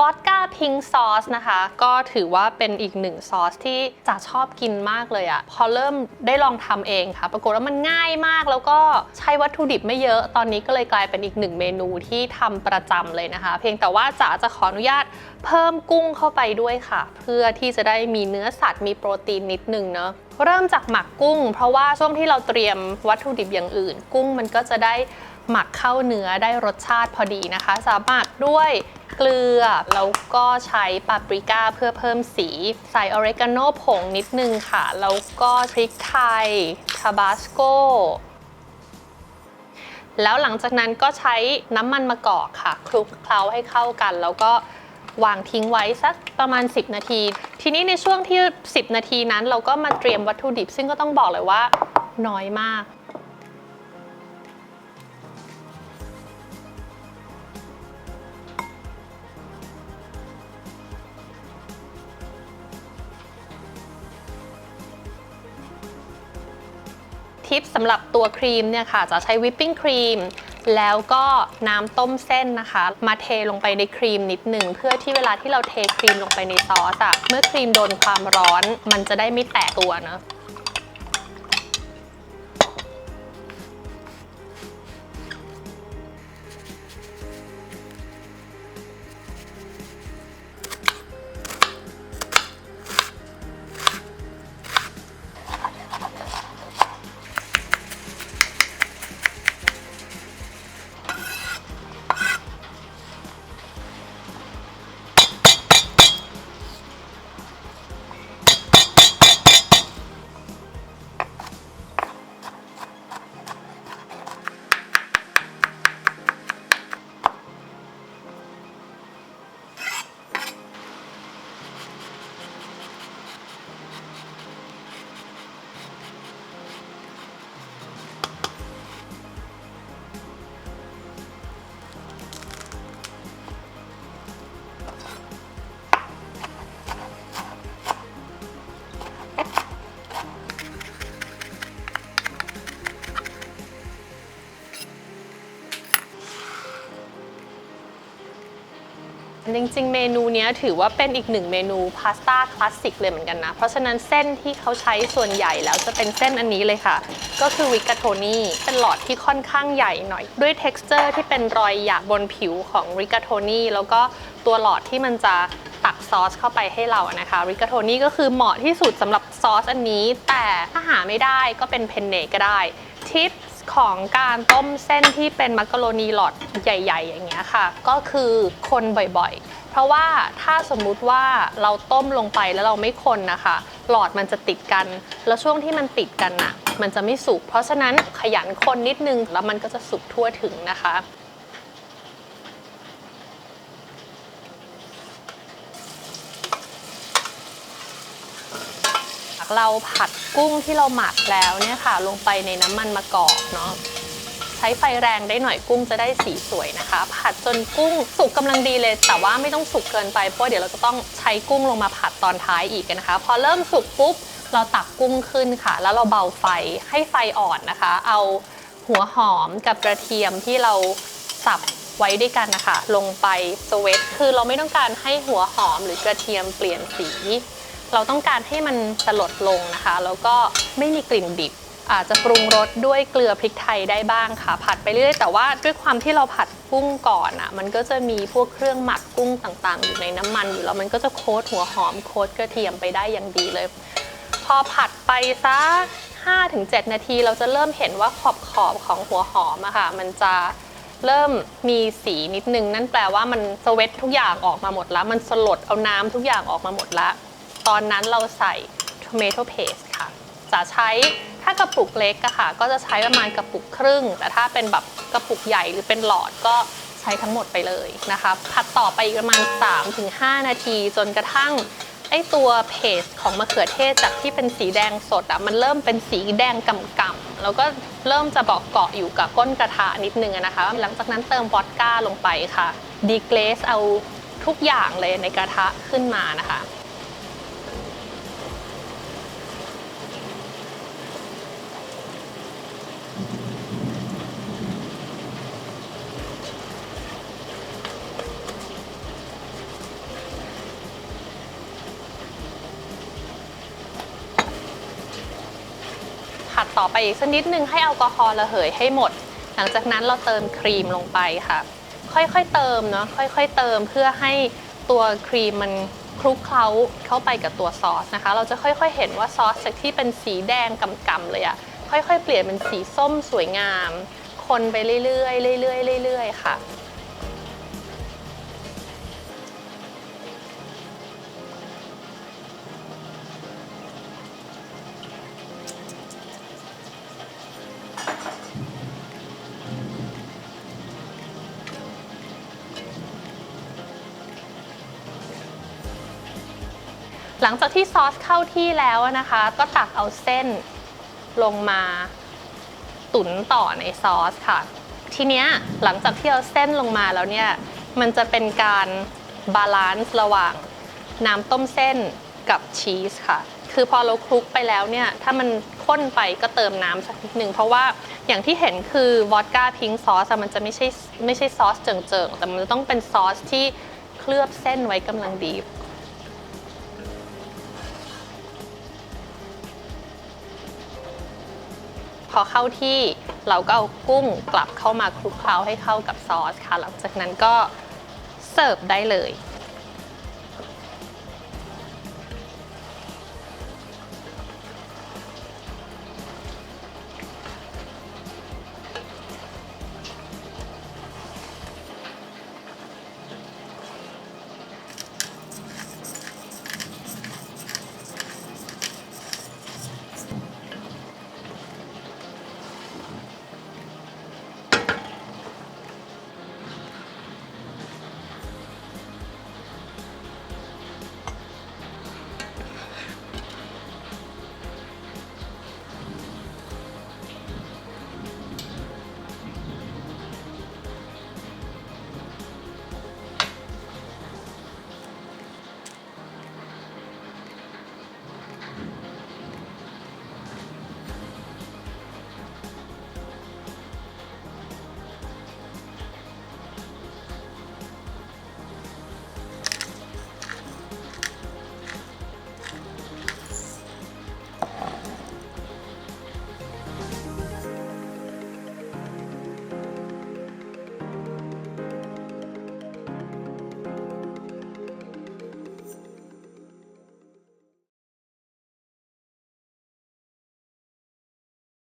วอดก้าพิงซอสนะคะ ก็ถือว่าเป็นอีกหนึ่งซอสที่จ๋าชอบกินมากเลยอะพอเริ่มได้ลองทำเองค่ะ ปรากฏว่ามันง่ายมากแล้วก็ใช้วัตถุดิบไม่เยอะ ตอนนี้ก็เลยกลายเป็นอีกหนึ่งเมนูที่ทำประจำเลยนะคะ เพียงแต่ว่าจ๋าจะขออนุญาตเพิ่มกุ้งเข้าไปด้วยค่ะ เพื่อที่จะได้มีเนื้อสัตว์มีโปรตีนนิดนึงเนาะเริ่มจากหมักกุ้ง เพราะว่าช่วงที่เราเตรียมวัตถุดิบอย่างอื่น กุ้งมันก็จะได้หมักเข้าเนื้อได้รสชาติพอดีนะคะ สามารถด้วย เกลือ แล้วก็ใช้ปาปริก้าเพื่อเพิ่มสี ใส่ออริกาโนผงนิดนึงค่ะ แล้วก็พริกไทยทาบาสโกแล้วหลังจากนั้นก็ใช้น้ำมันมะกอกค่ะ คลุกเคล้าให้เข้ากัน แล้วก็วางทิ้งไว้สักประมาณ 10 นาที ทีนี้ในช่วงที่ 10 นาทีนั้น เราก็มาเตรียมวัตถุดิบ ซึ่งก็ต้องบอกเลยว่าน้อยมาก ทิปสำหรับตัวครีมเนี่ยค่ะ จะใช้วิปปิ้งครีมแล้วก็น้ำต้มเส้นนะคะ มาเทลงไปในครีมนิดหนึ่งเพื่อที่เวลาที่เราเทครีมลงไปในซอสอะเมื่อครีมโดนความร้อน มันจะได้ไม่แตกตัวเนอะ จริง ๆ เมนูนี้ถือว่าเป็นอีกหนึ่งเมนูพาสต้าคลาสสิกเลยเหมือนกันนะ เพราะฉะนั้นเส้นที่เขาใช้ส่วนใหญ่แล้วจะเป็นเส้นอันนี้เลยค่ะ ก็คือวิกาโทนี่เป็นหลอดที่ค่อนข้างใหญ่หน่อย ด้วย t e x t อร์ที่เป็นรอยหยักบนผิวของริกาโทนี่แล้วก็ตัวหลอดที่มันจะตักซอสเข้าไปให้เราอะนะคะริกาโทนี่ก็คือเหมาะที่สุดสำหรับซอสอันนี้ แต่ถ้าหาไม่ได้ก็เป็นเพนเนก็ได้ ทิปของการต้มเส้นที่เป็นมักกะโรนีหลอดใหญ่ ๆ อย่างเงี้ยค่ะ ก็คือคนบ่อยๆ เพราะว่าถ้าสมมุติว่าเราต้มลงไปแล้วเราไม่คนนะคะ หลอดมันจะติดกัน แล้วช่วงที่มันติดกันน่ะมันจะไม่สุกเพราะฉะนั้นขยันคนนิดนึงแล้วมันก็จะสุกทั่วถึงนะคะ เราผัดกุ้งที่เราหมักแล้วเนี่ยค่ะ ลงไปในน้ำมันมะกอกเนาะใช้ไฟแรงได้หน่อยกุ้งจะได้สีสวยนะคะ ผัดจนกุ้งสุกกำลังดีเลย แต่ว่าไม่ต้องสุกเกินไปเพราะเดี๋ยวเราจะต้องใช้กุ้งลงมาผัดตอนท้ายอีกนะคะ พอเริ่มสุกปุ๊บเราตักกุ้งขึ้นค่ะ แล้วเราเบาไฟให้ไฟอ่อนนะคะ เอาหัวหอมกับกระเทียมที่เราสับไว้ด้วยกันนะคะ ลงไปสเวตคือเราไม่ต้องการให้หัวหอมหรือกระเทียมเปลี่ยนสี เราต้องการให้มันสลดลงนะคะ แล้วก็ไม่มีกลิ่นดิบ อาจจะปรุงรสด้วยเกลือพริกไทยได้บ้างค่ะ ผัดไปเรื่อยๆแต่ว่าด้วยความที่เราผัดกุ้งก่อนอะ มันก็จะมีพวกเครื่องหมักกุ้งต่างๆ อยู่ในน้ำมันอยู่แล้วมันก็จะโค้ดหัวหอมโค้ดกระเทียมไปได้อย่างดีเลย พอผัดไปสัก5-7 นาทีเราจะเริ่มเห็นว่าขอบขอบๆของหัวหอมอะค่ะ มันจะเริ่มมีสีนิดนึง นั่นแปลว่ามันสเวตทุกอย่างออกมาหมดแล้ว มันสลดเอาน้ำทุกอย่างออกมาหมดแล้ว ตอนนั้นเราใส่ tomato paste ค่ะ จะใช้ถ้ากระปุกเล็กอะค่ะ ก็จะใช้ประมาณกระปุกครึ่ง แต่ถ้าเป็นแบบกระปุกใหญ่หรือเป็นหลอดก็ใช้ทั้งหมดไปเลยนะคะ ผัดต่อไปอีกประมาณ 3-5 นาที จนกระทั่งไอตัวเพสของมะเขือเทศจากที่เป็นสีแดงสดอะมันเริ่มเป็นสีแดงก่ำๆแล้วก็เริ่มจะบอกเกาะอยู่กับก้นกระทะนิดนึงนะคะ หลังจากนั้นเติมวอดก้าลงไปค่ะดีเกรสเอาทุกอย่างเลยในกระทะขึ้นมานะคะ ผัดต่อไปอีกสักนิดนึงให้แอลกอฮอล์ระเหยให้หมด หลังจากนั้นเราเติมครีมลงไปค่ะ ค่อยๆเติมเนาะค่อยๆเติมเพื่อให้ตัวครีมมันคลุกเคล้าเข้าไปกับตัวซอสนะคะ เราจะค่อยๆเห็นว่าซอสจากที่เป็นสีแดงกำๆเลยอะ ค่อยๆ เปลี่ยนเป็นสีส้มสวยงาม คนไปเรื่อยๆเรื่อยๆเรื่อยๆค่ะ หลังจากที่ซอสเข้าที่แล้วนะคะ ก็ตักเอาเส้น ลงมาตุ๋นต่อในซอสค่ะ ทีเนี้ยหลังจากที่เอาเส้นลงมาแล้วเนี่ย มันจะเป็นการบาลานซ์ระหว่างน้ำต้มเส้นกับชีสค่ะ คือพอเราคลุกไปแล้วเนี่ย ถ้ามันข้นไปก็เติมน้ำสักนิดหนึ่ง เพราะว่าอย่างที่เห็นคือวอดก้าพิงซอสมันจะไม่ใช่ไม่ใช่ซอสเจิงๆ แต่มันจะต้องเป็นซอสที่เคลือบเส้นไว้กำลังดี พอเข้าที่เราก็เอากุ้งกลับเข้ามาคลุกเคล้าให้เข้ากับซอสค่ะ หลังจากนั้นก็เสิร์ฟได้เลย